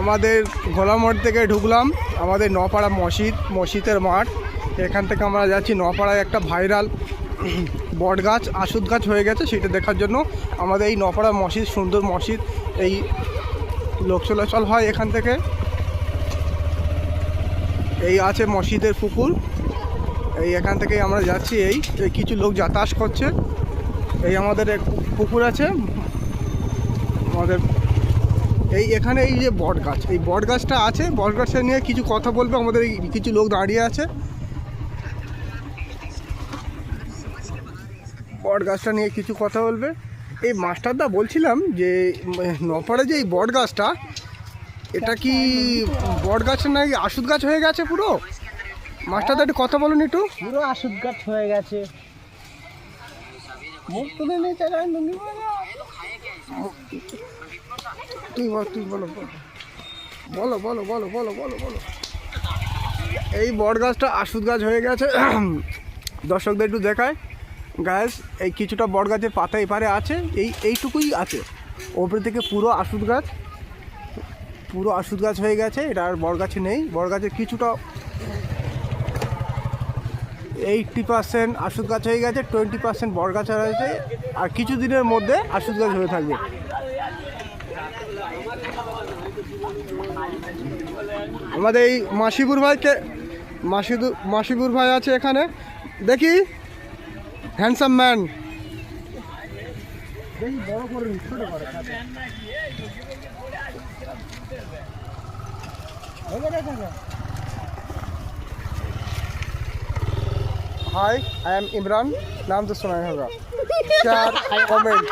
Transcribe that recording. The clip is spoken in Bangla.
আমাদের ঘোলামোড় থেকে ঢুকলাম, আমাদের নপাড়া মসজিদ, মসজিদের মাঠ। এখান থেকে আমরা যাচ্ছি, নপাড়ায় একটা ভাইরাল বট গাছ আশুদ গাছ হয়ে গেছে, সেটা দেখার জন্য আমাদের এই নপাড়া মসজিদ, সুন্দর মসজিদ, এই লোক চলাচল হয় এখান থেকে। এই আছে মসজিদের পুকুর। এই এখান থেকেই আমরা যাচ্ছি, এই এই কিছু লোক যাতায়াত করছে। এই আমাদের এক পুকুর আছে, আমাদের এই এখানে এই যে বট গাছ, এই বট গাছটা আছে, বট গাছটা নিয়ে কিছু কথা বলবে, আমাদের কিছু লোক দাঁড়িয়ে আছে। বট গাছটা নিয়ে কিছু কথা বলবে। এই মাস্টারদা বলছিলাম যে, নপাড়ে যে এই বট গাছটা, এটা কি বট গাছের নাকি আশুদ গাছ হয়ে গেছে পুরো? মাস্টারদা একটু কথা বলুন একটু। পুরো আশুদ গাছ হয়ে গেছে। মুখ তুলে নিয়ে তুই বল, তুই বলো বলো। বলো বলো বলো বলো বলো এই বট গাছটা আশুদ গাছ হয়ে গেছে। দর্শকদের একটু দেখায় গাছ এই কিছুটা বট গাছের পাতা এপারে আছে। এই, এইটুকুই আছে। ওপরে থেকে পুরো আশুদ গাছ। পুরো আশুদ গাছ হয়ে গেছে। এটা আর বট গাছে নেই। বট গাছের কিছুটা এইটটি পার্সেন্ট আশুদ গাছ হয়ে গেছে, টোয়েন্টি পার্সেন্ট বট গাছ রয়েছে আর কিছু দিনের মধ্যে আশুদ গাছ হয়ে থাকবে। আমাদের এই মাসিবুর ভাইকে মাসিদুর মাসিবুর ভাই আছে এখানে দেখি হ্যান্ডসাম ম্যান বেশি বড় করে নি, ছোট করে খাবে। হবে না কাকা? हाय आई एम इमरान नाम तो सुना ही होगा शेयर कमेंट